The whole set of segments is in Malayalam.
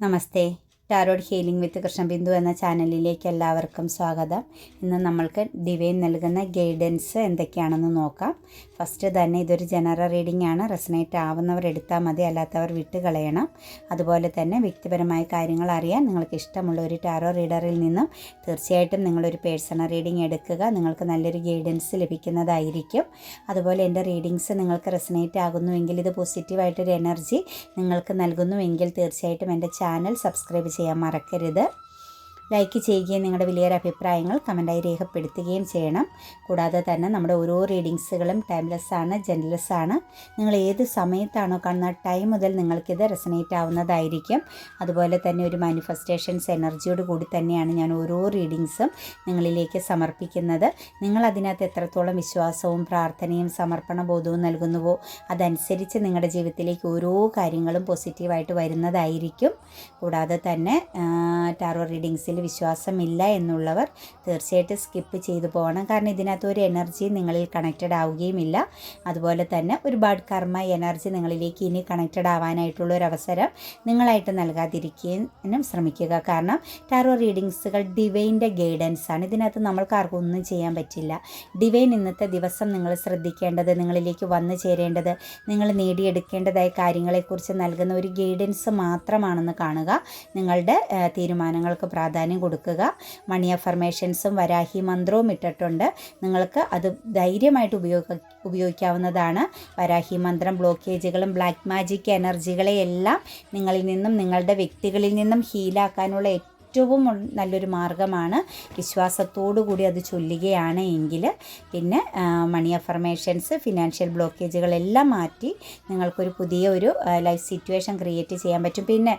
Namaste. Tarot healing with Krishnabindu എന്ന ചാനലിലേക്ക് എല്ലാവർക്കും സ്വാഗതം. ഇന്ന് നമ്മൾക്ക് ഡിവൈൻ നൽകുന്ന ഗൈഡൻസ് എന്തൊക്കെയാണെന്ന് നോക്കാം. ഫസ്റ്റ് തന്നെ ഇതൊരു ജനറൽ റീഡിംഗ് ആണ്. റെസനേറ്റ് ആവുന്നവർ എടുത്താൽ മതി അല്ലാത്തവർ വിട്ട് കളയണം. അതുപോലെ തന്നെ വ്യക്തിപരമായ കാര്യങ്ങൾ അറിയാൻ നിങ്ങൾക്ക് ഇഷ്ടമുള്ള ഒരു ടാരോ റീഡറിൽ നിന്നും തീർച്ചയായിട്ടും നിങ്ങളൊരു പേഴ്സണൽ റീഡിംഗ് എടുക്കുക. നിങ്ങൾക്ക് നല്ലൊരു ഗൈഡൻസ് ലഭിക്കുന്നതായിരിക്കും. അതുപോലെ എന്റെ റീഡിങ്സ് നിങ്ങൾക്ക് റെസനേറ്റ് ആകുന്നുവെങ്കിൽ ഇത് പോസിറ്റീവായിട്ടൊരു എനർജി നിങ്ങൾക്ക് നൽകുന്നുവെങ്കിൽ തീർച്ചയായിട്ടും എന്റെ ചാനൽ സബ്സ്ക്രൈബ് ചെയ്യാൻ മറക്കരുത്. ലൈക്ക് ചെയ്യുകയും നിങ്ങളുടെ വലിയൊരു അഭിപ്രായങ്ങൾ കമന്റായി രേഖപ്പെടുത്തുകയും ചെയ്യണം. കൂടാതെ തന്നെ നമ്മുടെ ഓരോ റീഡിങ്സുകളും ടൈംലെസ് ആണ് ജെൻലെസ് ആണ്. നിങ്ങൾ ഏത് സമയത്താണോ കാണുന്ന ടൈം മുതൽ നിങ്ങൾക്കിത് റെസനേറ്റ് ആവുന്നതായിരിക്കും. അതുപോലെ തന്നെ ഒരു മാനിഫെസ്റ്റേഷൻസ് എനർജിയോട് കൂടി തന്നെയാണ് ഞാൻ ഓരോ റീഡിങ്സും നിങ്ങളിലേക്ക് സമർപ്പിക്കുന്നത്. നിങ്ങൾ അതിനകത്ത് എത്രത്തോളം വിശ്വാസവും പ്രാർത്ഥനയും സമർപ്പണ ബോധവും നൽകുന്നുവോ അതനുസരിച്ച് നിങ്ങളുടെ ജീവിതത്തിലേക്ക് ഓരോ കാര്യങ്ങളും പോസിറ്റീവായിട്ട് വരുന്നതായിരിക്കും. കൂടാതെ തന്നെ ടാറോ റീഡിങ്സിൽ വിശ്വാസമില്ല എന്നുള്ളവർ തീർച്ചയായിട്ടും സ്കിപ്പ് ചെയ്തു പോകണം. കാരണം ഇതിനകത്ത് ഒരു എനർജി നിങ്ങളിൽ കണക്റ്റഡ് ആവുകയുമില്ല. അതുപോലെ തന്നെ ഒരുപാട് കർമ്മ എനർജി നിങ്ങളിലേക്ക് ഇനി കണക്റ്റഡ് ആവാനായിട്ടുള്ള ഒരു അവസരം നിങ്ങളായിട്ട് നൽകാതിരിക്കാനും ശ്രമിക്കുക. കാരണം ടാറോ റീഡിങ്സുകൾ ഡിവൈന്റെ ഗൈഡൻസ് ആണ്. ഇതിനകത്ത് നമ്മൾക്ക് ആർക്കും ഒന്നും ചെയ്യാൻ പറ്റില്ല. ഡിവൈൻ ഇന്നത്തെ ദിവസം നിങ്ങൾ ശ്രദ്ധിക്കേണ്ടത് നിങ്ങളിലേക്ക് വന്നു ചേരേണ്ടത് നിങ്ങൾ നേടിയെടുക്കേണ്ടതായ കാര്യങ്ങളെക്കുറിച്ച് നൽകുന്ന ഒരു ഗൈഡൻസ് മാത്രമാണെന്ന് കാണുക. നിങ്ങളുടെ തീരുമാനങ്ങൾക്ക് പ്രാധാന്യം കൊടുക്കുക. മണി അഫർമേഷൻസും വരാഹി മന്ത്രവും ഇട്ടിട്ടുണ്ട്. നിങ്ങൾക്ക് അത് ധൈര്യമായിട്ട് ഉപയോഗ ഉപയോഗിക്കാവുന്നതാണ്. വരാഹി മന്ത്രം ബ്ലോക്കേജുകളും ബ്ലാക്ക് മാജിക് എനർജികളെയെല്ലാം നിങ്ങളിൽ നിന്നും നിങ്ങളുടെ വ്യക്തികളിൽ നിന്നും ഹീലാക്കാനുള്ള ഏറ്റവും ഉൾ- നല്ലൊരു മാർഗമാണ് വിശ്വാസത്തോടു കൂടി അത് ചൊല്ലുകയാണ് എങ്കിൽ. പിന്നെ മണി അഫർമേഷൻസ് ഫിനാൻഷ്യൽ ബ്ലോക്കേജുകളെല്ലാം മാറ്റി നിങ്ങൾക്കൊരു പുതിയ ഒരു ലൈഫ് സിറ്റുവേഷൻ ക്രിയേറ്റ് ചെയ്യാൻ പറ്റും. പിന്നെ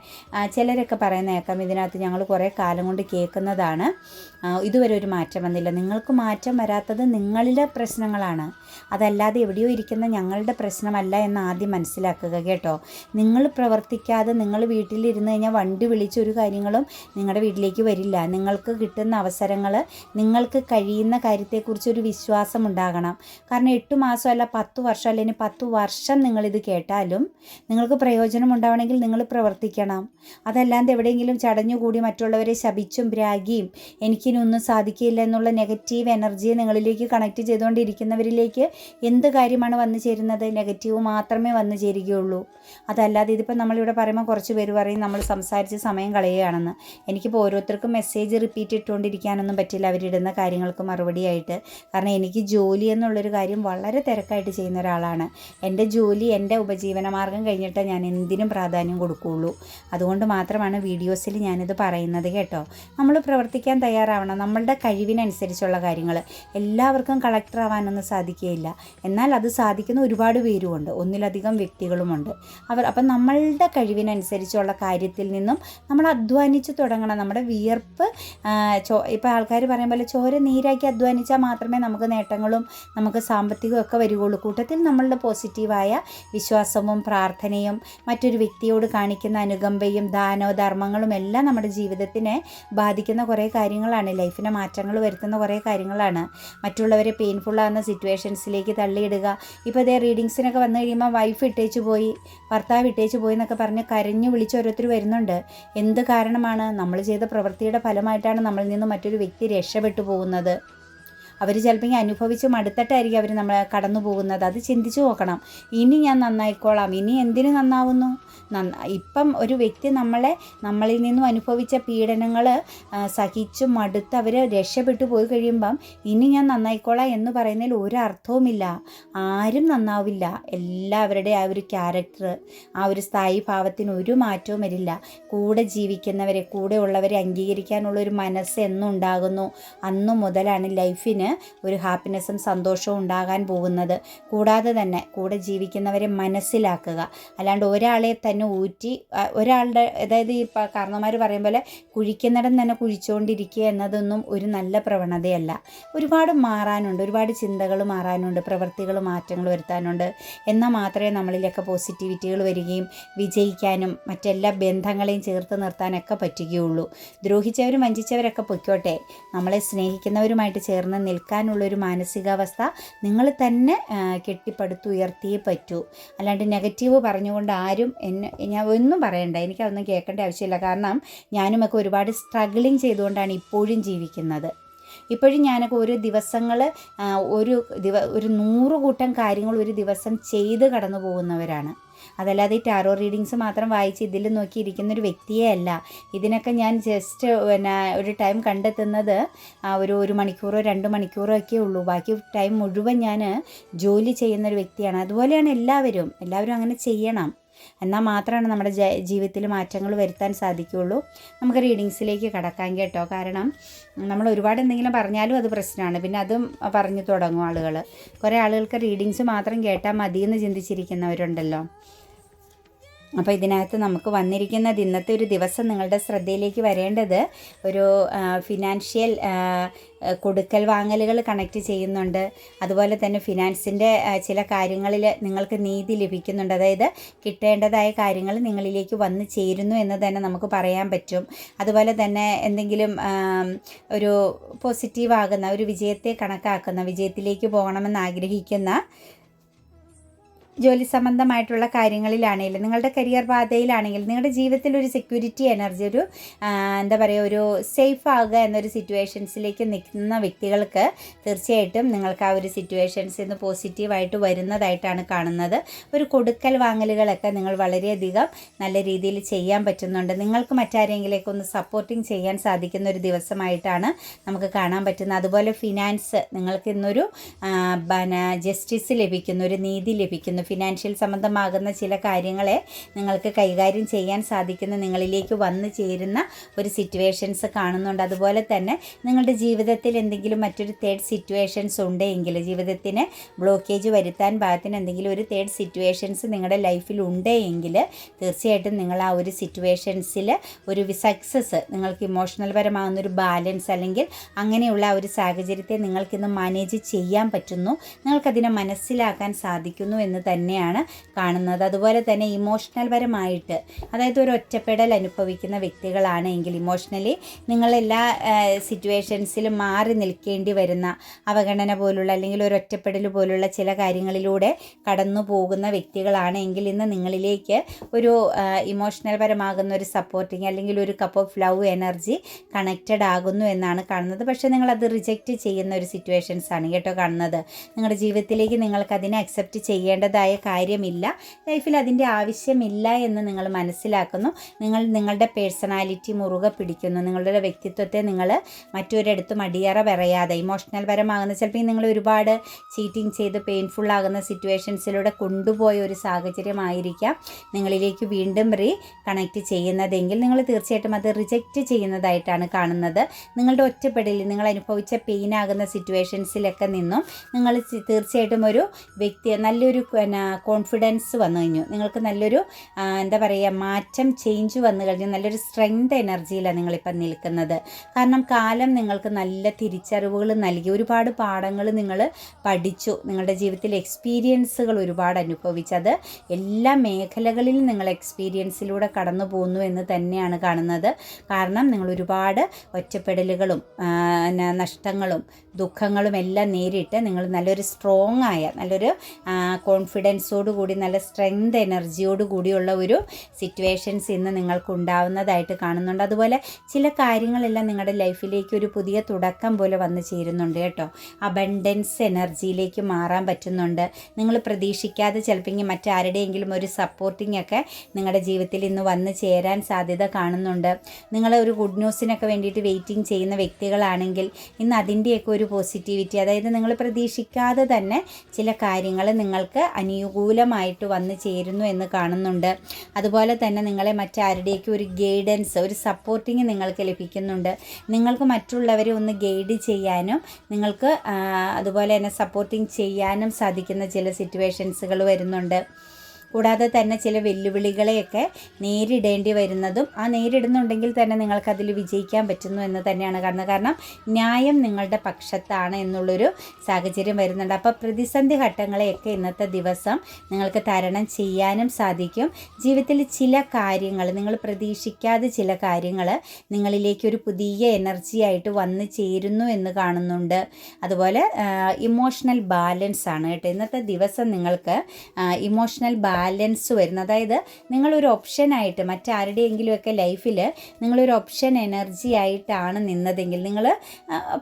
ചിലരൊക്കെ പറയുന്ന കേൾക്കാം ഇതിനകത്ത് ഞങ്ങൾ കുറേ കാലം കൊണ്ട് കേൾക്കുന്നതാണ്. ഇതുവരെ ഒരു മാറ്റം വന്നില്ല. നിങ്ങൾക്ക് മാറ്റം വരാത്തത് നിങ്ങളിലെ പ്രശ്നങ്ങളാണ്. അതല്ലാതെ എവിടെയോ ഇരിക്കുന്ന ഞങ്ങളുടെ പ്രശ്നമല്ല എന്ന് ആദ്യം മനസ്സിലാക്കുക കേട്ടോ. നിങ്ങൾ പ്രവർത്തിക്കാതെ നിങ്ങൾ വീട്ടിലിരുന്ന് കഴിഞ്ഞാൽ വണ്ടി വിളിച്ച് ഒരു കാര്യങ്ങളും നിങ്ങളുടെ വീട്ടിലേക്ക് വരില്ല. നിങ്ങൾക്ക് കിട്ടുന്ന അവസരങ്ങൾ നിങ്ങൾക്ക് കഴിയുന്ന കാര്യത്തെക്കുറിച്ച് ഒരു വിശ്വാസം ഉണ്ടാകണം. കാരണം എട്ട് മാസം അല്ല പത്ത് വർഷം അല്ലെങ്കിൽ പത്ത് വർഷം നിങ്ങളിത് കേട്ടാലും നിങ്ങൾക്ക് പ്രയോജനം ഉണ്ടാവണമെങ്കിൽ നിങ്ങൾ പ്രവർത്തിക്കണം. അതല്ലാതെ എവിടെയെങ്കിലും ചടഞ്ഞുകൂടി മറ്റുള്ളവരെ ശപിച്ചും രാഗിയും എനിക്കിനി ഒന്നും സാധിക്കില്ല എന്നുള്ള നെഗറ്റീവ് എനർജിയെ നിങ്ങളിലേക്ക് കണക്ട് ചെയ്തുകൊണ്ടിരിക്കുന്നവരിലേക്ക് എന്ത് കാര്യമാണ് വന്നു ചേരുന്നത്? നെഗറ്റീവ് മാത്രമേ വന്നു ചേരുകയുള്ളൂ. അതല്ലാതെ ഇതിപ്പോൾ നമ്മളിവിടെ പറയുമ്പോൾ കുറച്ച് പേര് പറയും നമ്മൾ സംസാരിച്ച് സമയം കളയുകയാണെന്ന്. എനിക്കിപ്പോൾ ഓരോരുത്തർക്കും മെസ്സേജ് റിപ്പീറ്റ് ഇട്ടുകൊണ്ടിരിക്കാനൊന്നും പറ്റില്ല അവരിടുന്ന കാര്യങ്ങൾക്ക് മറുപടിയായിട്ട് കാരണം എനിക്ക് ജോലി എന്നുള്ളൊരു കാര്യം വളരെ തിരക്കായിട്ട് ചെയ്യുന്ന ഒരാളാണ്. എന്റെ ജോലി എന്റെ ഉപജീവന മാർഗം കഴിഞ്ഞിട്ട് ഞാൻ എന്തിനും പ്രാധാന്യം കൊടുക്കുകയുള്ളൂ. അതുകൊണ്ട് മാത്രമാണ് വീഡിയോസിൽ ഞാനിത് പറയുന്നത് കേട്ടോ. നമ്മൾ പ്രവർത്തിക്കാൻ തയ്യാറാവണം നമ്മളുടെ കഴിവിനനുസരിച്ചുള്ള കാര്യങ്ങൾ എല്ലാവർക്കും കളക്ടർ ആവാനൊന്നും സാധിക്കുകയില്ല. എന്നാൽ അത് സാധിക്കുന്ന ഒരുപാട് പേരുമുണ്ട്. ഒന്നിലധികം വ്യക്തികളുമുണ്ട്. അവർ അപ്പം നമ്മളുടെ കഴിവിനനുസരിച്ചുള്ള കാര്യത്തിൽ നിന്നും നമ്മൾ അധ്വാനിച്ച് തുടങ്ങണം. നമ്മുടെ വിയർപ്പ് ചോ ഇപ്പോൾ ആൾക്കാർ പറയും പോലെ ചോര നീരാക്കി അധ്വാനിച്ചാൽ മാത്രമേ നമുക്ക് നേട്ടങ്ങളും നമുക്ക് സാമ്പത്തികവും ഒക്കെ വരികയുള്ളൂ. കൂട്ടത്തിൽ നമ്മളുടെ പോസിറ്റീവായ വിശ്വാസവും പ്രാർത്ഥനയും മറ്റൊരു വ്യക്തിയോട് കാണിക്കുന്ന അനുകമ്പയും ദാനോ ധർമ്മങ്ങളും എല്ലാം നമ്മുടെ ജീവിതത്തിനെ ബാധിക്കുന്ന കുറേ കാര്യങ്ങളാണ്. ലൈഫിനെ മാറ്റങ്ങൾ വരുത്തുന്ന കുറേ കാര്യങ്ങളാണ്. മറ്റുള്ളവരെ പെയിൻഫുള്ളാകുന്ന സിറ്റുവേഷൻസിലേക്ക് തള്ളിയിടുക. ഇപ്പോൾ അതേ റീഡിങ്സിനൊക്കെ വന്നു കഴിയുമ്പോൾ വൈഫ് ഇട്ടേച്ച് പോയി ഭർത്താവ് ഇട്ടേച്ച് പോയി എന്നൊക്കെ പറഞ്ഞ് കരഞ്ഞു വിളിച്ച് ഓരോരുത്തർ വരുന്നുണ്ട്. എന്ത് കാരണമാണ്? നമ്മൾ ചെയ്ത പ്രവൃത്തിയുടെ ഫലമായിട്ടാണ് നമ്മളിൽ നിന്ന് മറ്റൊരു വ്യക്തി രക്ഷപ്പെട്ടു പോകുന്നത്. അവർ ചിലപ്പോൾ അനുഭവിച്ച് മടുത്തിട്ടായിരിക്കും അവർ നമ്മളെ കടന്നു പോകുന്നത്. അത് ചിന്തിച്ചു നോക്കണം. ഇനി ഞാൻ നന്നായിക്കോളാം. ഇനി എന്തിനു നന്നാവുന്നു? നന്ന ഇപ്പം ഒരു വ്യക്തി നമ്മളെ നമ്മളിൽ നിന്നും അനുഭവിച്ച പീഡനങ്ങൾ സഹിച്ചു മടുത്ത് അവർ രക്ഷപ്പെട്ടു പോയി കഴിയുമ്പം ഇനി ഞാൻ നന്നായിക്കോളാം എന്ന് പറയുന്നതിൽ ഒരു അർത്ഥവുമില്ല ആരും നന്നാവില്ല. എല്ലാവരുടെ ആ ഒരു ക്യാരക്ടർ ആ ഒരു സ്ഥായി ഭാവത്തിന് ഒരു മാറ്റവും വരില്ല. കൂടെ ജീവിക്കുന്നവരെ കൂടെ ഉള്ളവരെ അംഗീകരിക്കാനുള്ള ഒരു മനസ്സ് എന്നുണ്ടാകുന്നു. അന്നു മുതലാണ് ലൈഫിന് ഒരു ഹാപ്പിനെസ്സും സന്തോഷവും ഉണ്ടാകാൻ പോകുന്നത്. കൂടാതെ തന്നെ കൂടെ ജീവിക്കുന്നവരെ മനസ്സിലാക്കുക. അല്ലാണ്ട് ഒരാളെ തന്നെ ഊറ്റി ഒരാളുടെ അതായത് ഈ കാരണവന്മാർ പറയും പോലെ കുഴിക്കുന്നിടം തന്നെ കുഴിച്ചുകൊണ്ടിരിക്കുക എന്നതൊന്നും ഒരു നല്ല പ്രവണതയല്ല. ഒരുപാട് മാറാനുണ്ട് ഒരുപാട് ചിന്തകൾ മാറാനുണ്ട് പ്രവൃത്തികൾ മാറ്റങ്ങൾ വരുത്താനുണ്ട്. എന്നാൽ മാത്രമേ നമ്മളിലൊക്കെ പോസിറ്റിവിറ്റികൾ വരികയും വിജയിക്കാനും മറ്റെല്ലാ ബന്ധങ്ങളെയും ചേർത്ത് നിർത്താനൊക്കെ പറ്റുകയുള്ളൂ. ദ്രോഹിച്ചവരും വഞ്ചിച്ചവരൊക്കെ പൊയ്ക്കോട്ടെ. നമ്മളെ സ്നേഹിക്കുന്നവരുമായിട്ട് ചേർന്ന് നിൽക്കുക നിൽക്കാനുള്ളൊരു മാനസികാവസ്ഥ നിങ്ങൾ തന്നെ കെട്ടിപ്പടുത്തുയർത്തിയേ പറ്റൂ. അല്ലാണ്ട് നെഗറ്റീവ് പറഞ്ഞുകൊണ്ട് ആരും എന്നെ ഞാൻ ഒന്നും പറയണ്ട. എനിക്കതൊന്നും കേൾക്കേണ്ട ആവശ്യമില്ല. കാരണം ഞാനുമൊക്കെ ഒരുപാട് സ്ട്രഗിളിങ് ചെയ്തുകൊണ്ടാണ് ഇപ്പോഴും ജീവിക്കുന്നത്. ഇപ്പോഴും ഞാനൊക്കെ ഒരു ദിവസങ്ങൾ ഒരു ദിവ ഒരു നൂറ് കൂട്ടം കാര്യങ്ങൾ ഒരു ദിവസം ചെയ്ത് കടന്നു പോകുന്നവരാണ് അതല്ലാതെ ഈ ടാറോ റീഡിങ്സ് മാത്രം വായിച്ച് ഇതിൽ നോക്കിയിരിക്കുന്ന ഒരു വ്യക്തിയേ അല്ല. ഇതിനൊക്കെ ഞാൻ ജസ്റ്റ് പിന്നെ ഒരു ടൈം കണ്ടെത്തുന്നത് ഒരു ഒരു മണിക്കൂറോ രണ്ട് മണിക്കൂറോ ഒക്കെ ഉള്ളൂ. ബാക്കി ടൈം മുഴുവൻ ഞാൻ ജോലി ചെയ്യുന്ന ഒരു വ്യക്തിയാണ്. അതുപോലെയാണ് എല്ലാവരും. എല്ലാവരും അങ്ങനെ ചെയ്യണം. എന്നാൽ മാത്രമാണ് നമ്മുടെ ജീവിതത്തിൽ മാറ്റങ്ങൾ വരുത്താൻ സാധിക്കുകയുള്ളൂ. നമുക്ക് റീഡിങ്സിലേക്ക് കടക്കാം കേട്ടോ. കാരണം നമ്മൾ ഒരുപാട് എന്തെങ്കിലും പറഞ്ഞാലും അത് പ്രശ്നമാണ്. പിന്നെ അതും പറഞ്ഞു തുടങ്ങും ആളുകൾ കുറേ ആളുകൾക്ക് റീഡിങ്സ് മാത്രം കേട്ടാൽ മതിയെന്ന് ചിന്തിച്ചിരിക്കുന്നവരുണ്ടല്ലോ. അപ്പോൾ ഇതിനകത്ത് നമുക്ക് വന്നിരിക്കുന്ന ഇന്നത്തെ ഒരു ദിവസം നിങ്ങളുടെ ശ്രദ്ധയിലേക്ക് വരേണ്ടത് ഒരു ഫിനാൻഷ്യൽ കൊടുക്കൽ വാങ്ങലുകൾ കണക്ട് ചെയ്യുന്നുണ്ട്. അതുപോലെ തന്നെ ഫിനാൻസിന്റെ ചില കാര്യങ്ങളിൽ നിങ്ങൾക്ക് നീതി ലഭിക്കുന്നുണ്ട്. അതായത് കിട്ടേണ്ടതായ കാര്യങ്ങൾ നിങ്ങളിലേക്ക് വന്നു ചേരുന്നു എന്ന് തന്നെ നമുക്ക് പറയാൻ പറ്റും. അതുപോലെ തന്നെ എന്തെങ്കിലും ഒരു പോസിറ്റീവ് ആകുന്ന ഒരു വിജയത്തെ കണക്കാക്കുന്ന വിജയത്തിലേക്ക് പോകണമെന്ന് ആഗ്രഹിക്കുന്ന ജോലി സംബന്ധമായിട്ടുള്ള കാര്യങ്ങളിലാണെങ്കിലും നിങ്ങളുടെ കരിയർ പാതയിലാണെങ്കിലും നിങ്ങളുടെ ജീവിതത്തിൽ ഒരു സെക്യൂരിറ്റി എനർജി ഒരു എന്താ പറയുക ഒരു സേഫ് ആകുക എന്നൊരു സിറ്റുവേഷൻസിലേക്ക് നിൽക്കുന്ന വ്യക്തികൾക്ക് തീർച്ചയായിട്ടും നിങ്ങൾക്ക് ആ ഒരു സിറ്റുവേഷൻസ് നിന്ന് പോസിറ്റീവായിട്ട് വരുന്നതായിട്ടാണ് കാണുന്നത്. ഒരു കൊടുക്കൽ വാങ്ങലുകളൊക്കെ നിങ്ങൾ വളരെയധികം നല്ല രീതിയിൽ ചെയ്യാൻ പറ്റുന്നുണ്ട്. നിങ്ങൾക്ക് മറ്റാരെങ്കിലേക്ക് ഒന്ന് സപ്പോർട്ടിങ് ചെയ്യാൻ സാധിക്കുന്ന ഒരു ദിവസമായിട്ടാണ് നമുക്ക് കാണാൻ പറ്റുന്നത്. അതുപോലെ ഫിനാൻസ് നിങ്ങൾക്ക് ഇന്നൊരു ജസ്റ്റിസ് ലഭിക്കുന്നു ഒരു നീതി ലഭിക്കുന്നു. ഫിനാൻഷ്യൽ സംബന്ധമാകുന്ന ചില കാര്യങ്ങളെ നിങ്ങൾക്ക് കൈകാര്യം ചെയ്യാൻ സാധിക്കുന്ന നിങ്ങളിലേക്ക് വന്നു ചേരുന്ന ഒരു സിറ്റുവേഷൻസ് കാണുന്നുണ്ട്. അതുപോലെ തന്നെ നിങ്ങളുടെ ജീവിതത്തിൽ എന്തെങ്കിലും മറ്റൊരു തേർഡ് സിറ്റുവേഷൻസ് ഉണ്ടെങ്കിൽ ജീവിതത്തിന് ബ്ലോക്കേജ് വരുത്താൻ ഭാഗത്തിന് എന്തെങ്കിലും ഒരു തേർഡ് സിറ്റുവേഷൻസ് നിങ്ങളുടെ ലൈഫിൽ ഉണ്ടെങ്കിൽ തീർച്ചയായിട്ടും നിങ്ങൾ ആ ഒരു സിറ്റുവേഷൻസിൽ ഒരു സക്സസ് നിങ്ങൾക്ക് ഇമോഷണൽ പരമാകുന്ന ഒരു ബാലൻസ് അല്ലെങ്കിൽ അങ്ങനെയുള്ള ഒരു സാഹചര്യത്തെ നിങ്ങൾക്കിന്ന് മാനേജ് ചെയ്യാൻ പറ്റുന്നു. നിങ്ങൾക്കതിനെ മനസ്സിലാക്കാൻ സാധിക്കുന്നു എന്ന് തന്നെയാണ് കാണുന്നത്. അതുപോലെ തന്നെ ഇമോഷണൽ പരമായിട്ട് അതായത് ഒരു ഒറ്റപ്പെടൽ അനുഭവിക്കുന്ന വ്യക്തികളാണ് എങ്കിൽ ഇമോഷണലി നിങ്ങളെല്ലാ സിറ്റുവേഷൻസിലും മാറി നിൽക്കേണ്ടി വരുന്ന അവഗണന പോലുള്ള അല്ലെങ്കിൽ ഒരു ഒറ്റപ്പെടൽ പോലുള്ള ചില കാര്യങ്ങളിലൂടെ കടന്നു പോകുന്ന വ്യക്തികളാണ് എങ്കിൽ ഇന്ന് നിങ്ങളിലേക്ക് ഒരു ഇമോഷണൽ പരമാകുന്ന ഒരു സപ്പോർട്ടിങ് അല്ലെങ്കിൽ ഒരു cup of love energy connected ആകുന്നു എന്നാണ് കാണുന്നത്. പക്ഷേ നിങ്ങളത് റിജക്റ്റ് ചെയ്യുന്ന ഒരു സിറ്റുവേഷൻസ് ആണ് കേട്ടോ കാണുന്നത്. നിങ്ങളുടെ ജീവിതത്തിലേക്ക് നിങ്ങൾക്ക് അതിനെ അക്സെപ്റ്റ് ചെയ്യേണ്ടതായ കാര്യമില്ല. ലൈഫിൽ അതിന്റെ ആവശ്യമില്ല എന്ന് നിങ്ങൾ മനസ്സിലാക്കുന്നു. നിങ്ങൾ നിങ്ങളുടെ പേഴ്സണാലിറ്റി മുറുകെ പിടിക്കുന്നു. നിങ്ങളുടെ വ്യക്തിത്വത്തെ നിങ്ങൾ മറ്റൊരിടത്തും അടിയറ പറയാതെ ഇമോഷണൽ പരമാകുന്ന ചിലപ്പോൾ നിങ്ങൾ ഒരുപാട് ചീറ്റിംഗ് ചെയ്ത് പെയിൻഫുൾ ആകുന്ന സിറ്റുവേഷൻസിലൂടെ കൊണ്ടുപോയ ഒരു സാഹചര്യമായിരിക്കാം. നിങ്ങളിലേക്ക് വീണ്ടും റീ കണക്റ്റ് ചെയ്യുന്നതെങ്കിൽ നിങ്ങൾ തീർച്ചയായിട്ടും അത് റിജക്റ്റ് ചെയ്യുന്നതായിട്ടാണ് കാണുന്നത്. നിങ്ങളുടെ ഒറ്റപ്പെടലിൽ നിങ്ങൾ അനുഭവിച്ച പെയിൻ ആകുന്ന സിറ്റുവേഷൻസിലൊക്കെ നിന്നും നിങ്ങൾ തീർച്ചയായിട്ടും ഒരു വ്യക്തി നല്ലൊരു പിന്നെ കോൺഫിഡൻസ് വന്നു കഴിഞ്ഞു. നിങ്ങൾക്ക് നല്ലൊരു എന്താ പറയുക മാറ്റം ചേഞ്ച് വന്നു കഴിഞ്ഞു. നല്ലൊരു സ്ട്രെങ്ത് എനർജിയിലാണ് നിങ്ങളിപ്പം നിൽക്കുന്നത്. കാരണം കാലം നിങ്ങൾക്ക് നല്ല തിരിച്ചറിവുകൾ നൽകി. ഒരുപാട് പാഠങ്ങൾ നിങ്ങൾ പഠിച്ചു. നിങ്ങളുടെ ജീവിതത്തിൽ എക്സ്പീരിയൻസുകൾ ഒരുപാട് അനുഭവിച്ചത് എല്ലാ മേഖലകളിലും നിങ്ങൾ എക്സ്പീരിയൻസിലൂടെ കടന്നു പോകുന്നു എന്ന് തന്നെയാണ് കാണുന്നത്. കാരണം നിങ്ങൾ ഒരുപാട് ഒറ്റപ്പെടലുകളും നഷ്ടങ്ങളും ദുഃഖങ്ങളും എല്ലാം നേരിട്ട് നിങ്ങൾ നല്ലൊരു സ്ട്രോങ് ആയ നല്ലൊരു കോൺഫിഡൻസോട് കൂടി നല്ല സ്ട്രെങ്ത് എനർജിയോട് കൂടിയുള്ള ഒരു സിറ്റുവേഷൻസ് ഇന്ന് നിങ്ങൾക്ക് ഉണ്ടാവുന്നതായിട്ട് കാണുന്നുണ്ട്. അതുപോലെ ചില കാര്യങ്ങളെല്ലാം നിങ്ങളുടെ ലൈഫിലേക്ക് ഒരു പുതിയ തുടക്കം പോലെ വന്നു ചേരുന്നുണ്ട് കേട്ടോ. അബണ്ടൻസ് എനർജിയിലേക്ക് മാറാൻ പറ്റുന്നുണ്ട്. നിങ്ങൾ പ്രതീക്ഷിക്കാതെ ചിലപ്പോൾ മറ്റാരുടെയെങ്കിലും ഒരു സപ്പോർട്ടിംഗ് ഒക്കെ നിങ്ങളുടെ ജീവിതത്തിൽ ഇന്ന് വന്നു ചേരാൻ സാധ്യത കാണുന്നുണ്ട്. നിങ്ങൾ ഒരു ഗുഡ് ന്യൂസിനൊക്കെ വേണ്ടിയിട്ട് വെയിറ്റിംഗ് ചെയ്യുന്ന വ്യക്തികളാണെങ്കിൽ ഇന്ന് അതിന്റെയൊക്കെ ഒരു പോസിറ്റിവിറ്റി അതായത് നിങ്ങൾ പ്രതീക്ഷിക്കാതെ തന്നെ ചില കാര്യങ്ങൾ നിങ്ങൾക്ക് അനുകൂലമായിട്ട് വന്നു ചേരുന്നു എന്ന് കാണുന്നുണ്ട്. അതുപോലെ തന്നെ നിങ്ങളെ മറ്റാരുടെയൊക്കെ ഒരു ഗൈഡൻസ് ഒരു സപ്പോർട്ടിങ് നിങ്ങൾക്ക് ലഭിക്കുന്നുണ്ട്. നിങ്ങൾക്ക് മറ്റുള്ളവരെ ഒന്ന് ഗൈഡ് ചെയ്യാനും നിങ്ങൾക്ക് അതുപോലെ തന്നെ സപ്പോർട്ടിങ് ചെയ്യാനും സാധിക്കുന്ന ചില സിറ്റുവേഷൻസുകൾ വരുന്നുണ്ട്. കൂടാതെ തന്നെ ചില വെല്ലുവിളികളെയൊക്കെ നേരിടേണ്ടി വരുന്നതും ആ നേരിടുന്നുണ്ടെങ്കിൽ തന്നെ നിങ്ങൾക്ക് അതിൽ വിജയിക്കാൻ പറ്റുന്നു എന്ന് തന്നെയാണ് കാരണം കാരണം ന്യായം നിങ്ങളുടെ പക്ഷത്താണ് എന്നുള്ളൊരു സാഹചര്യം വരുന്നുണ്ട്. അപ്പോൾ പ്രതിസന്ധി ഘട്ടങ്ങളെയൊക്കെ ഇന്നത്തെ ദിവസം നിങ്ങൾക്ക് തരണം ചെയ്യാനും സാധിക്കും. ജീവിതത്തിൽ ചില കാര്യങ്ങൾ നിങ്ങൾ പ്രതീക്ഷിക്കാതെ ചില കാര്യങ്ങൾ നിങ്ങളിലേക്ക് ഒരു പുതിയ എനർജി ആയിട്ട് വന്നു ചേരുന്നു എന്ന് കാണുന്നുണ്ട്. അതുപോലെ ഇമോഷണൽ ബാലൻസ് ആണ് കേട്ടോ. ഇന്നത്തെ ദിവസം നിങ്ങൾക്ക് ഇമോഷണൽ ബാലൻസ് വരുന്നത് അതായത് നിങ്ങളൊരു ഓപ്ഷനായിട്ട് മറ്റാരുടെയെങ്കിലുമൊക്കെ ലൈഫിൽ നിങ്ങളൊരു ഓപ്ഷൻ എനർജി ആയിട്ടാണ് നിന്നതെങ്കിൽ നിങ്ങൾ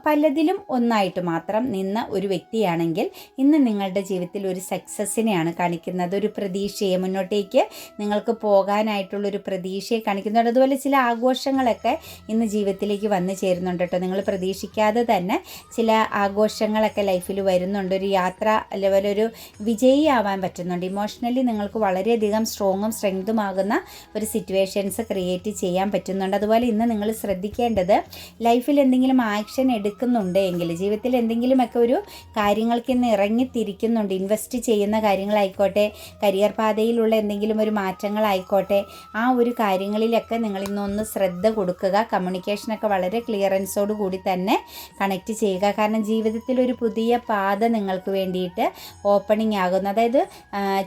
പലതിലും ഒന്നായിട്ട് മാത്രം നിന്ന ഒരു വ്യക്തിയാണെങ്കിൽ ഇന്ന് നിങ്ങളുടെ ജീവിതത്തിൽ ഒരു സക്സസ്സിനെയാണ് കാണിക്കുന്നത്. ഒരു പ്രതീക്ഷയെ മുന്നോട്ടേക്ക് നിങ്ങൾക്ക് പോകാനായിട്ടുള്ളൊരു പ്രതീക്ഷയെ കാണിക്കുന്നുണ്ട്. അതുപോലെ ചില ആഘോഷങ്ങളൊക്കെ ഇന്ന് ജീവിതത്തിലേക്ക് വന്നു ചേരുന്നുണ്ട് കേട്ടോ. നിങ്ങൾ പ്രതീക്ഷിക്കാതെ തന്നെ ചില ആഘോഷങ്ങളൊക്കെ ലൈഫിൽ വരുന്നുണ്ട്. ഒരു യാത്ര ലെവലൊരു വിജയിയാവാൻ പറ്റുന്നുണ്ട്. ഇമോഷണലി നിങ്ങൾക്ക് വളരെയധികം സ്ട്രോങ്ങും സ്ട്രെങ്തുമാകുന്ന ഒരു സിറ്റുവേഷൻസ് ക്രിയേറ്റ് ചെയ്യാൻ പറ്റുന്നുണ്ട്. അതുപോലെ ഇന്ന് നിങ്ങൾ ശ്രദ്ധിക്കേണ്ടത് ലൈഫിൽ എന്തെങ്കിലും ആക്ഷൻ എടുക്കുന്നുണ്ട് എങ്കിൽ ജീവിതത്തിൽ എന്തെങ്കിലുമൊക്കെ ഒരു കാര്യങ്ങൾക്ക് ഇന്ന് ഇറങ്ങിത്തിരിക്കുന്നുണ്ട് ഇൻവെസ്റ്റ് ചെയ്യുന്ന കാര്യങ്ങളായിക്കോട്ടെ കരിയർ പാതയിലുള്ള എന്തെങ്കിലും ഒരു മാറ്റങ്ങളായിക്കോട്ടെ ആ ഒരു കാര്യങ്ങളിലൊക്കെ നിങ്ങൾ ഇന്നൊന്ന് ശ്രദ്ധ കൊടുക്കുക. കമ്മ്യൂണിക്കേഷനൊക്കെ വളരെ ക്ലിയറൻസോട് കൂടി തന്നെ കണക്റ്റ് ചെയ്യുക. കാരണം ജീവിതത്തിൽ ഒരു പുതിയ പാത നിങ്ങൾക്ക് വേണ്ടിയിട്ട് ഓപ്പണിംഗ് ആകുന്നു. അതായത്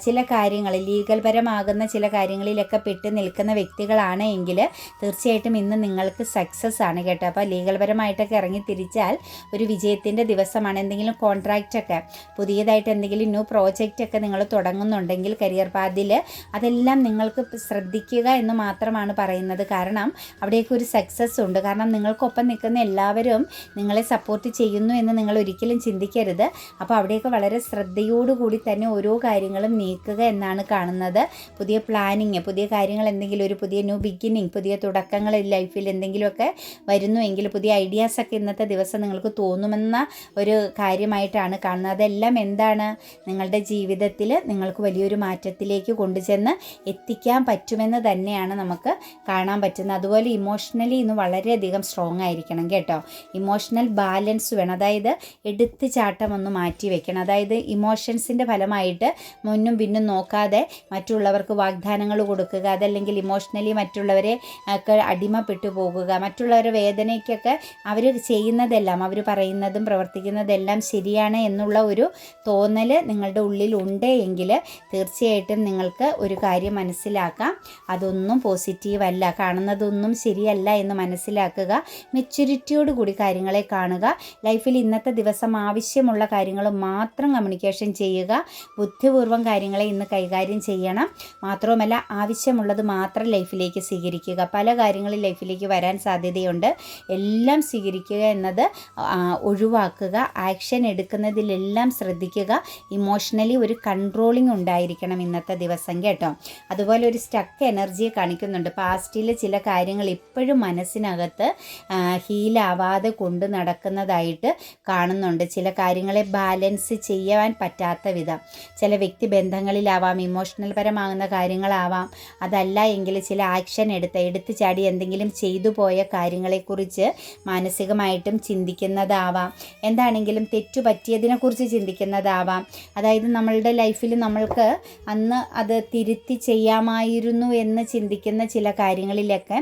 ചില കാര്യങ്ങൾ ലീഗൽ പരമാകുന്ന ചില കാര്യങ്ങളിലൊക്കെ പെട്ട് നിൽക്കുന്ന വ്യക്തികളാണ് എങ്കിൽ തീർച്ചയായിട്ടും ഇന്ന് നിങ്ങൾക്ക് സക്സസ് ആണ് കേട്ടോ. അപ്പോൾ ലീഗൽ പരമായിട്ടൊക്കെ ഇറങ്ങി തിരിച്ചാൽ ഒരു വിജയത്തിന്റെ ദിവസമാണ്. എന്തെങ്കിലും കോൺട്രാക്റ്റൊക്കെ പുതിയതായിട്ട് എന്തെങ്കിലും ന്യൂ പ്രോജക്റ്റൊക്കെ നിങ്ങൾ തുടങ്ങുന്നുണ്ടെങ്കിൽ കരിയർ പാതിൽ അതെല്ലാം നിങ്ങൾക്ക് ശ്രദ്ധിക്കുക എന്ന് മാത്രമാണ് പറയുന്നത്. കാരണം അവിടെയൊക്കെ ഒരു സക്സസ് ഉണ്ട്. കാരണം നിങ്ങൾക്കൊപ്പം നിൽക്കുന്ന എല്ലാവരും നിങ്ങളെ സപ്പോർട്ട് ചെയ്യുന്നു എന്ന് നിങ്ങൾ ഒരിക്കലും ചിന്തിക്കരുത്. അപ്പോൾ അവിടെയൊക്കെ വളരെ ശ്രദ്ധയോടുകൂടി തന്നെ ഓരോ കാര്യങ്ങളും നീക്കുക എന്നാണ് കാണുന്നത്. പുതിയ പ്ലാനിങ് പുതിയ കാര്യങ്ങൾ എന്തെങ്കിലും ഒരു പുതിയ ന്യൂ ബിഗിനിങ് പുതിയ തുടക്കങ്ങൾ ലൈഫിൽ എന്തെങ്കിലുമൊക്കെ വരുന്നുവെങ്കിൽ പുതിയ ഐഡിയാസൊക്കെ ഇന്നത്തെ ദിവസം നിങ്ങൾക്ക് തോന്നുമെന്ന ഒരു കാര്യമായിട്ടാണ് കാണുന്നത്. അതെല്ലാം എന്താണ്? നിങ്ങളുടെ ജീവിതത്തിൽ നിങ്ങൾക്ക് വലിയൊരു മാറ്റത്തിലേക്ക് കൊണ്ടുചെന്ന് എത്തിക്കാൻ പറ്റുമെന്ന് തന്നെയാണ് നമുക്ക് കാണാൻ പറ്റുന്നത്. അതുപോലെ ഇമോഷണലി ഇന്ന് വളരെയധികം സ്ട്രോങ് ആയിരിക്കണം കേട്ടോ. ഇമോഷണൽ ബാലൻസ് വേണം. അതായത് എടുത്ത് ചാട്ടം ഒന്ന് മാറ്റി വെക്കണം. അതായത് ഇമോഷൻസിന്റെ ഫലമായിട്ട് മുന്നും പിന്നും നോക്കാതെ മറ്റുള്ളവർക്ക് വാഗ്ദാനങ്ങൾ കൊടുക്കുക അതല്ലെങ്കിൽ ഇമോഷണലി മറ്റുള്ളവരെ ഒക്കെ അടിമപ്പെട്ടു പോകുക. മറ്റുള്ളവരുടെ വേദനയ്ക്കൊക്കെ അവർ ചെയ്യുന്നതെല്ലാം അവർ പറയുന്നതും പ്രവർത്തിക്കുന്നതെല്ലാം ശരിയാണ് എന്നുള്ള ഒരു തോന്നൽ നിങ്ങളുടെ ഉള്ളിൽ ഉണ്ട് എങ്കിൽ തീർച്ചയായിട്ടും നിങ്ങൾക്ക് ഒരു കാര്യം മനസ്സിലാക്കാം. അതൊന്നും പോസിറ്റീവ് അല്ല. കാണുന്നതൊന്നും ശരിയല്ല എന്ന് മനസ്സിലാക്കുക. മെച്യൂരിറ്റിയോട് കൂടി കാര്യങ്ങളെ കാണുക. ലൈഫിൽ ഇന്നത്തെ ദിവസം ആവശ്യമുള്ള കാര്യങ്ങൾ മാത്രം കമ്മ്യൂണിക്കേഷൻ ചെയ്യുക. ബുദ്ധിപൂർവം കാര്യങ്ങളെ ഇന്ന് കൈകാര്യം ചെയ്യണം. മാത്രവുമല്ല ആവശ്യമുള്ളത് മാത്രം ലൈഫിലേക്ക് സ്വീകരിക്കുക. പല കാര്യങ്ങളും ലൈഫിലേക്ക് വരാൻ സാധ്യതയുണ്ട്. എല്ലാം സ്വീകരിക്കുക എന്നത് ഒഴിവാക്കുക ആക്ഷൻ എടുക്കുന്നതിലെല്ലാം ശ്രദ്ധിക്കുക. ഇമോഷണലി ഒരു കൺട്രോളിംഗ് ഉണ്ടായിരിക്കണം ഇന്നത്തെ ദിവസം കേട്ടോ. അതുപോലെ ഒരു സ്റ്റക്ക് എനർജിയെ കാണിക്കുന്നുണ്ട്. പാസ്റ്റിലെ ചില കാര്യങ്ങൾ ഇപ്പോഴും മനസ്സിനകത്ത് ഹീലാവാതെ കൊണ്ട് നടക്കുന്നതായിട്ട് കാണുന്നുണ്ട്. ചില കാര്യങ്ങളെ ബാലൻസ് ചെയ്യാൻ പറ്റാത്ത വിധം. ചില വ്യക്തി ബന്ധങ്ങളിലാവാം ഇമോഷണൽ പരമാകുന്ന കാര്യങ്ങളാവാം. അതല്ല എങ്കിൽ ചില ആക്ഷൻ എടുത്ത് എടുത്തു ചാടി എന്തെങ്കിലും ചെയ്തു പോയ കാര്യങ്ങളെക്കുറിച്ച് മാനസികമായിട്ടും ചിന്തിക്കുന്നതാവാം. എന്താണെങ്കിലും തെറ്റു പറ്റിയതിനെക്കുറിച്ച് ചിന്തിക്കുന്നതാവാം. അതായത് നമ്മളുടെ ലൈഫിൽ നമ്മൾക്ക് അന്ന് അത് തിരുത്തി ചെയ്യാമായിരുന്നു എന്ന് ചിന്തിക്കുന്ന ചില കാര്യങ്ങളിലൊക്കെ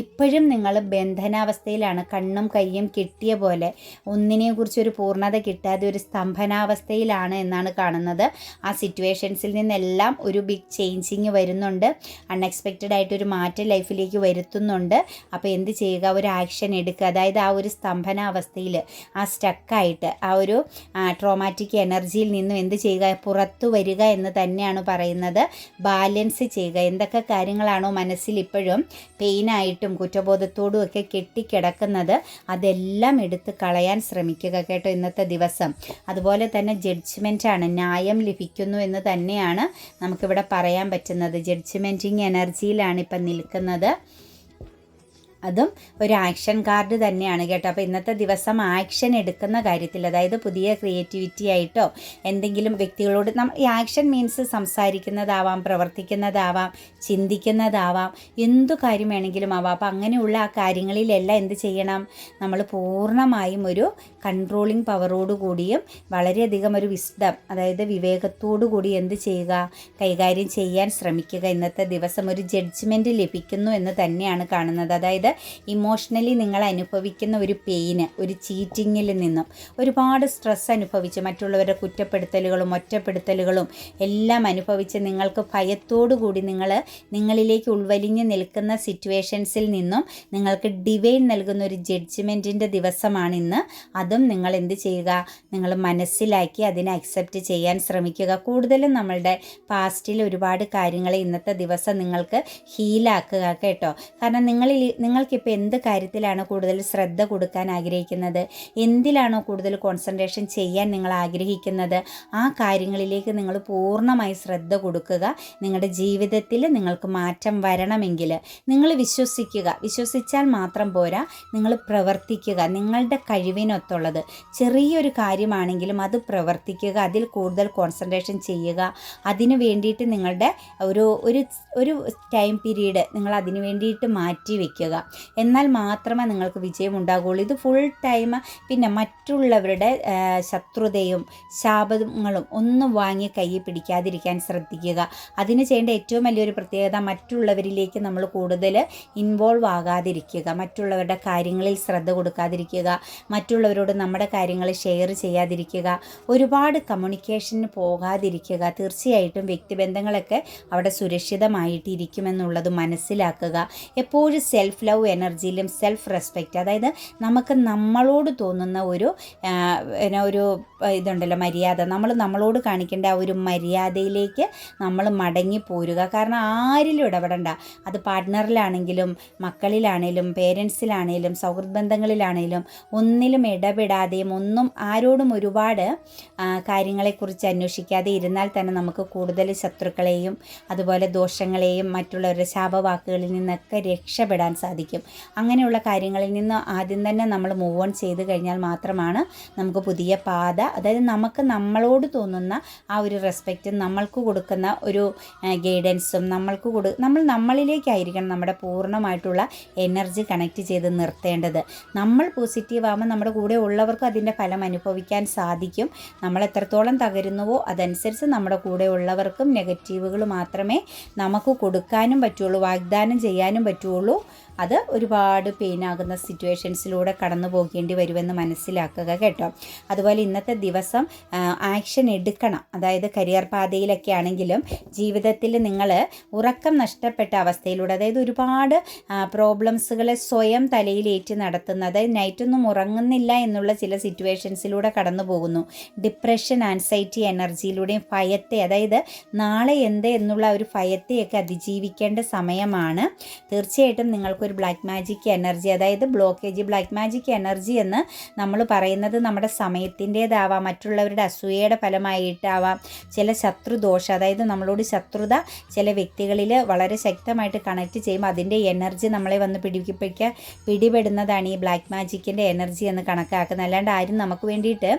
ഇപ്പോഴും നിങ്ങൾ ബന്ധനാവസ്ഥയിലാണ്. കണ്ണും കയ്യും കിട്ടിയ പോലെ ഒന്നിനെക്കുറിച്ച് ഒരു പൂർണത കിട്ടാതെ ഒരു സ്തംഭനാവസ്ഥയിലാണ് എന്നാണ് കാണുന്നത്. ആ സിറ്റുവേഷൻസിൽ നിന്നെല്ലാം ഒരു ബിഗ് ചേഞ്ചിങ് വരുന്നുണ്ട്. അൺഎക്സ്പെക്റ്റഡ് ആയിട്ട് ഒരു മാറ്റം ലൈഫിലേക്ക് വരുത്തുന്നുണ്ട്. അപ്പോൾ എന്ത് ചെയ്യുക? ഒരു ആക്ഷൻ എടുക്കുക. അതായത് ആ ഒരു സ്തംഭനാവസ്ഥയിൽ ആ സ്റ്റക്കായിട്ട് ആ ഒരു ട്രോമാറ്റിക് എനർജിയിൽ നിന്നും എന്ത് ചെയ്യുക? പുറത്തു വരിക എന്ന് തന്നെയാണ് പറയുന്നത്. ബാലൻസ് ചെയ്യുക. എന്തൊക്കെ കാര്യങ്ങളാണോ മനസ്സിൽ ഇപ്പോഴും പെയിനായിട്ടും കുറ്റബോധത്തോടും ഒക്കെ കെട്ടിക്കിടക്കുന്നത് അതെല്ലാം എടുത്ത് കളയാൻ ശ്രമിക്കുക കേട്ടോ ഇന്നത്തെ ദിവസം. അതുപോലെ തന്നെ ജഡ്ജ്മെന്റാണ് ന്യായം ലഭിക്കുന്നു എന്ന് തന്നെയാണ് നമുക്കിവിടെ പറയാൻ പറ്റുന്നത് ജഡ്ജ്മെന്റിങ് എനർജിയിലാണ് ഇപ്പം നിൽക്കുന്നത്. അതും ഒരു ആക്ഷൻ കാർഡ് തന്നെയാണ് കേട്ടോ. അപ്പോൾ ഇന്നത്തെ ദിവസം ആക്ഷൻ എടുക്കുന്ന കാര്യത്തിൽ അതായത് പുതിയ ക്രിയേറ്റിവിറ്റി ആയിട്ടോ എന്തെങ്കിലും വ്യക്തികളോട് നമ്മൾ ഈ ആക്ഷൻ മീൻസ് സംസാരിക്കുന്നതാവാം പ്രവർത്തിക്കുന്നതാവാം ചിന്തിക്കുന്നതാവാം എന്തു കാര്യം വേണമെങ്കിലും ആവാം. അപ്പോൾ അങ്ങനെയുള്ള ആ കാര്യങ്ങളിലെല്ലാം എന്ത് ചെയ്യണം? നമ്മൾ പൂർണമായും ഒരു കൺട്രോളിങ് പവറോട് കൂടിയും വളരെയധികം ഒരു വിസ്ഡം അതായത് വിവേകത്തോടു കൂടി എന്ത് ചെയ്യുക കൈകാര്യം ചെയ്യാൻ ശ്രമിക്കുക ഇന്നത്തെ ദിവസം ഒരു ജഡ്ജ്മെന്റ് ലഭിക്കുന്നു എന്ന് തന്നെയാണ് കാണുന്നത്. അതായത് ഇമോഷണലി നിങ്ങൾ അനുഭവിക്കുന്ന ഒരു പെയിന് ഒരു ചീറ്റിങ്ങിൽ നിന്നും ഒരുപാട് സ്ട്രെസ് അനുഭവിച്ച് മറ്റുള്ളവരുടെ കുറ്റപ്പെടുത്തലുകളും ഒറ്റപ്പെടുത്തലുകളും എല്ലാം അനുഭവിച്ച് നിങ്ങൾക്ക് ഭയത്തോടു കൂടി നിങ്ങൾ നിങ്ങളിലേക്ക് ഉൾവലിഞ്ഞ് നിൽക്കുന്ന സിറ്റുവേഷൻസിൽ നിന്നും നിങ്ങൾക്ക് ഡിവൈൻ നൽകുന്ന ഒരു ജഡ്ജ്മെന്റിന്റെ ദിവസമാണ് ഇന്ന്. അതും നിങ്ങൾ എന്ത് ചെയ്യുക? നിങ്ങൾ മനസ്സിലാക്കി അതിനെ അക്സെപ്റ്റ് ചെയ്യാൻ ശ്രമിക്കുക. കൂടുതലും നമ്മളുടെ പാസ്റ്റിൽ ഒരുപാട് കാര്യങ്ങൾ ഇന്നത്തെ ദിവസം നിങ്ങൾക്ക് ഹീലാക്കുക കേട്ടോ. കാരണം നിങ്ങളിൽ നിങ്ങൾക്കിപ്പോൾ എന്ത് കാര്യത്തിലാണ് കൂടുതൽ ശ്രദ്ധ കൊടുക്കാൻ ആഗ്രഹിക്കുന്നത്? എന്തിലാണോ കൂടുതൽ കോൺസെൻട്രേഷൻ ചെയ്യാൻ നിങ്ങൾ ആഗ്രഹിക്കുന്നത്? ആ കാര്യങ്ങളിലേക്ക് നിങ്ങൾ പൂർണമായി ശ്രദ്ധ കൊടുക്കുക. നിങ്ങളുടെ ജീവിതത്തിൽ നിങ്ങൾക്ക് മാറ്റം വരണമെങ്കിൽ നിങ്ങൾ വിശ്വസിക്കുക. വിശ്വസിച്ചാൽ മാത്രം പോരാ. നിങ്ങൾ പ്രവർത്തിക്കുക. നിങ്ങളുടെ കഴിവിനൊത്തുള്ളത്. ചെറിയൊരു കാര്യമാണെങ്കിലും അത് പ്രവർത്തിക്കുക. അതിൽ കൂടുതൽ കോൺസെൻട്രേഷൻ ചെയ്യുക. അതിനു വേണ്ടിയിട്ട് നിങ്ങളുടെ ഒരു ഒരു ഒരു ടൈം പീരീഡ് നിങ്ങൾ അതിനു വേണ്ടിയിട്ട് മാറ്റി വെക്കുക. എന്നാൽ മാത്രമേ നിങ്ങൾക്ക് വിജയം ഇത് ഫുൾ ടൈം പിന്നെ മറ്റുള്ളവരുടെ ശത്രുതയും ശാപങ്ങളും ഒന്നും വാങ്ങി കയ്യിൽ പിടിക്കാതിരിക്കാൻ ശ്രദ്ധിക്കുക. അതിന് ചെയ്യേണ്ട ഏറ്റവും വലിയൊരു പ്രത്യേകത മറ്റുള്ളവരിലേക്ക് നമ്മൾ കൂടുതൽ ഇൻവോൾവ് ആകാതിരിക്കുക. മറ്റുള്ളവരുടെ കാര്യങ്ങളിൽ ശ്രദ്ധ കൊടുക്കാതിരിക്കുക. മറ്റുള്ളവരോട് നമ്മുടെ കാര്യങ്ങൾ ഷെയർ ചെയ്യാതിരിക്കുക. ഒരുപാട് കമ്മ്യൂണിക്കേഷന് പോകാതിരിക്കുക. തീർച്ചയായിട്ടും വ്യക്തിബന്ധങ്ങളൊക്കെ അവിടെ സുരക്ഷിതമായിട്ടിരിക്കുമെന്നുള്ളത് മനസ്സിലാക്കുക. എപ്പോഴും സെൽഫ് ലവ് എനർജിയിലും സെൽഫ് റെസ്പെക്റ്റ് അതായത് നമുക്ക് നമ്മളോട് തോന്നുന്ന ഒരു പിന്നെ ഒരു ഇതുണ്ടല്ലോ മര്യാദ. നമ്മൾ നമ്മളോട് കാണിക്കേണ്ട ആ ഒരു മര്യാദയിലേക്ക് നമ്മൾ മടങ്ങി പോരുക. കാരണം ആരിലും ഇടപെടണ്ട. അത് പാർട്ട്ണറിലാണെങ്കിലും മക്കളിലാണേലും പേരൻസിലാണേലും സൗഹൃദ ബന്ധങ്ങളിലാണേലും ഒന്നിലും ഇടപെടാതെയും ഒന്നും ആരോടും ഒരുപാട് കാര്യങ്ങളെക്കുറിച്ച് അന്വേഷിക്കാതെ ഇരുന്നാൽ തന്നെ നമുക്ക് കൂടുതൽ ശത്രുക്കളെയും അതുപോലെ ദോഷങ്ങളെയും മറ്റുള്ളവരുടെ ശാപവാക്കുകളിൽ നിന്നൊക്കെ രക്ഷപ്പെടാൻ സാധിക്കും. അങ്ങനെയുള്ള കാര്യങ്ങളിൽ നിന്ന് ആദ്യം തന്നെ നമ്മൾ മൂവ് ഓൺ ചെയ്ത് കഴിഞ്ഞാൽ മാത്രമാണ് നമുക്ക് പുതിയ പാത അതായത് നമുക്ക് നമ്മളോട് തോന്നുന്ന ആ ഒരു റെസ്പെക്റ്റും നമ്മൾക്ക് കൊടുക്കുന്ന ഒരു ഗൈഡൻസും നമ്മൾക്ക് കൊടു നമ്മൾ നമ്മളിലേക്കായിരിക്കണം നമ്മുടെ പൂർണമായിട്ടുള്ള എനർജി കണക്റ്റ് ചെയ്ത് നിർത്തേണ്ടത്. നമ്മൾ പോസിറ്റീവ് ആകുമ്പോൾ നമ്മുടെ കൂടെ ഉള്ളവർക്ക് അതിന്റെ ഫലം അനുഭവിക്കാൻ സാധിക്കും. നമ്മൾ എത്രത്തോളം തകരുന്നുവോ അതനുസരിച്ച് നമ്മുടെ കൂടെ ഉള്ളവർക്കും നെഗറ്റീവുകൾ മാത്രമേ നമുക്ക് കൊടുക്കാനും പറ്റുള്ളൂ വാഗ്ദാനം ചെയ്യാനും പറ്റുള്ളൂ. അത് ഒരുപാട് പെയിനാകുന്ന സിറ്റുവേഷൻസിലൂടെ കടന്നു പോകേണ്ടി വരുമെന്ന് മനസ്സിലാക്കുക കേട്ടോ. അതുപോലെ ഇന്നത്തെ ദിവസം ആക്ഷൻ എടുക്കണം. അതായത് കരിയർ പാതയിലൊക്കെ ആണെങ്കിലും ജീവിതത്തിൽ നിങ്ങൾ ഉറക്കം നഷ്ടപ്പെട്ട അവസ്ഥയിലൂടെ അതായത് ഒരുപാട് പ്രോബ്ലംസുകളെ സ്വയം തലയിലേറ്റ് നടത്തുന്ന അതായത് നൈറ്റൊന്നും ഉറങ്ങുന്നില്ല എന്നുള്ള ചില സിറ്റുവേഷൻസിലൂടെ കടന്നു പോകുന്നു. ഡിപ്രഷൻ ആൻസൈറ്റി എനർജിയിലൂടെയും ഭയത്തെ അതായത് നാളെ എന്ത് എന്നുള്ള ഒരു ഭയത്തെയൊക്കെ അതിജീവിക്കേണ്ട സമയമാണ്. തീർച്ചയായിട്ടും നിങ്ങൾക്കൊരു ബ്ലാക്ക് മാജിക് എനർജി അതായത് ബ്ലോക്കേജ് ബ്ലാക്ക് മാജിക് എനർജി എന്ന് നമ്മൾ പറയുന്നത് നമ്മുടെ സമയത്തിന്റേതാവാം മറ്റുള്ളവരുടെ അസൂയയുടെ ഫലമായിട്ടാവാം. ചില ശത്രുദോഷം അതായത് നമ്മളോട് ശത്രുത ചില വ്യക്തികളിൽ വളരെ ശക്തമായിട്ട് കണക്ട് ചെയ്യുമ്പോൾ അതിന്റെ എനർജി നമ്മളെ വന്ന് പിടിപ്പിക്കുക പിടിപെടുന്നതാണ് ഈ ബ്ലാക്ക് മാജിക്കിന്റെ എനർജി എന്ന് കണക്കാക്കുന്നത്. അല്ലാണ്ട് ആരും നമുക്ക് വേണ്ടിയിട്ട്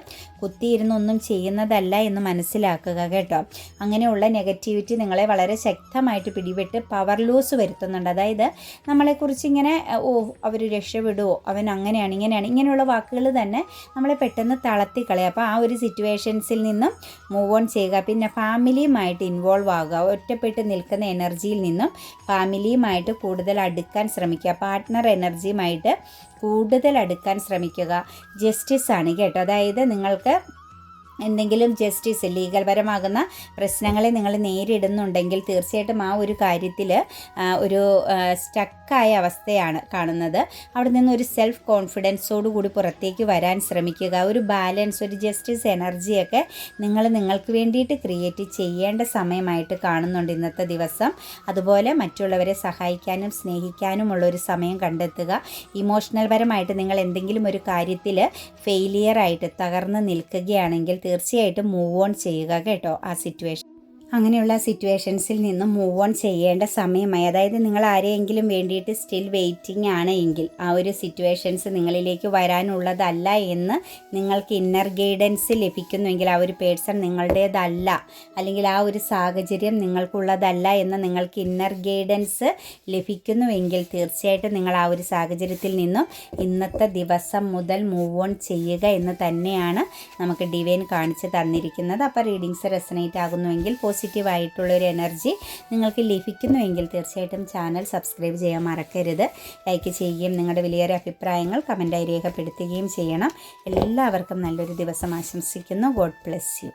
കുത്തിയിരുന്നൊന്നും ചെയ്യുന്നതല്ല എന്ന് മനസ്സിലാക്കുക കേട്ടോ. അങ്ങനെയുള്ള നെഗറ്റിവിറ്റി നിങ്ങളെ വളരെ ശക്തമായിട്ട് പിടിപെട്ട് പവർ ലൂസ് വരുത്തുന്നുണ്ട്. അതായത് നമ്മളെക്കുറിച്ച് ഇങ്ങനെ ഓ അവർ രക്ഷപ്പെടുമോ അവൻ അങ്ങനെയാണ് ഇങ്ങനെയാണ്. ഇങ്ങനെയുള്ള വാക്കുകൾ തന്നെ നമ്മളെ പെട്ടെന്ന് തളർത്തിക്കളയും അപ്പോൾ ആ ഒരു സിറ്റുവേഷൻസിൽ നിന്നും മൂവ് ഓൺ ചെയ്യുക. പിന്നെ ഫാമിലിയുമായിട്ട് ഇൻവോൾവ് ആകുക ഒറ്റപ്പെട്ട് നിൽക്കുന്ന എനർജിയിൽ നിന്നും ഫാമിലിയുമായിട്ട് കൂടുതൽ അടുക്കാൻ ശ്രമിക്കുക. പാർട്ട്ണർ എനർജിയുമായിട്ട് കൂടുതൽ അടുക്കാൻ ശ്രമിക്കുക. ജസ്റ്റിസ് ആണ് കേട്ടോ. അതായത് നിങ്ങൾക്ക് എന്തെങ്കിലും ജസ്റ്റിസ് ലീഗൽപരമാകുന്ന പ്രശ്നങ്ങളെ നിങ്ങൾ നേരിടുന്നുണ്ടെങ്കിൽ തീർച്ചയായിട്ടും ആ ഒരു കാര്യത്തിൽ ഒരു സ്റ്റക്കായ അവസ്ഥയാണ് കാണുന്നത്. അവിടെ നിന്ന് ഒരു സെൽഫ് കോൺഫിഡൻസോട് കൂടി പുറത്തേക്ക് വരാൻ ശ്രമിക്കുക. ഒരു ബാലൻസ് ഒരു ജസ്റ്റിസ് എനർജിയൊക്കെ നിങ്ങൾ നിങ്ങൾക്ക് വേണ്ടിയിട്ട് ക്രിയേറ്റ് ചെയ്യേണ്ട സമയമായിട്ട് കാണുന്നുണ്ട് ഇന്നത്തെ ദിവസം. അതുപോലെ മറ്റുള്ളവരെ സഹായിക്കാനും സ്നേഹിക്കാനുമുള്ള ഒരു സമയം കണ്ടെത്തുക. ഇമോഷണൽ പരമായിട്ട് നിങ്ങൾ എന്തെങ്കിലും ഒരു കാര്യത്തിൽ ഫെയിലിയറായിട്ട് തകർന്ന് നിൽക്കുകയാണെങ്കിൽ തീർച്ചയായിട്ടും മൂവ് ഓൺ ചെയ്യുക കേട്ടോ ആ സിറ്റുവേഷൻ അങ്ങനെയുള്ള സിറ്റുവേഷൻസിൽ നിന്ന് മൂവ് ഓൺ ചെയ്യേണ്ട സമയമായി. അതായത് നിങ്ങൾ ആരെയെങ്കിലും വേണ്ടിയിട്ട് സ്റ്റിൽ വെയിറ്റിംഗ് ആണ് എങ്കിൽ ആ ഒരു സിറ്റുവേഷൻസ് നിങ്ങളിലേക്ക് വരാനുള്ളതല്ല എന്ന് നിങ്ങൾക്ക് ഇന്നർ ഗൈഡൻസ് ലഭിക്കുന്നുവെങ്കിൽ ആ ഒരു പേഴ്സൺ നിങ്ങളുടേതല്ല. അല്ലെങ്കിൽ ആ ഒരു സാഹചര്യം നിങ്ങൾക്കുള്ളതല്ല എന്ന് നിങ്ങൾക്ക് ഇന്നർ ഗൈഡൻസ് ലഭിക്കുന്നുവെങ്കിൽ തീർച്ചയായിട്ടും നിങ്ങൾ ആ ഒരു സാഹചര്യത്തിൽ നിന്നും ഇന്നത്തെ ദിവസം മുതൽ മൂവ് ഓൺ ചെയ്യുക എന്ന് തന്നെയാണ് നമുക്ക് ഡിവൈൻ കാണിച്ച് തന്നിരിക്കുന്നത്. അപ്പോൾ റീഡിങ്സ് റെസനേറ്റ് ആകുന്നുവെങ്കിൽ പോസിറ്റീവ് ആയിട്ടുള്ള ഒരു എനർജി നിങ്ങൾക്ക് ലഭിക്കുന്നുവെങ്കിൽ തീർച്ചയായിട്ടും ചാനൽ സബ്സ്ക്രൈബ് ചെയ്യാൻ മറക്കരുത്. ലൈക്ക് ചെയ്യുകയും നിങ്ങളുടെ വലിയൊരു അഭിപ്രായങ്ങൾ കമന്റായി രേഖപ്പെടുത്തുകയും ചെയ്യണം. എല്ലാവർക്കും നല്ലൊരു ദിവസം ആശംസിക്കുന്നു. God bless you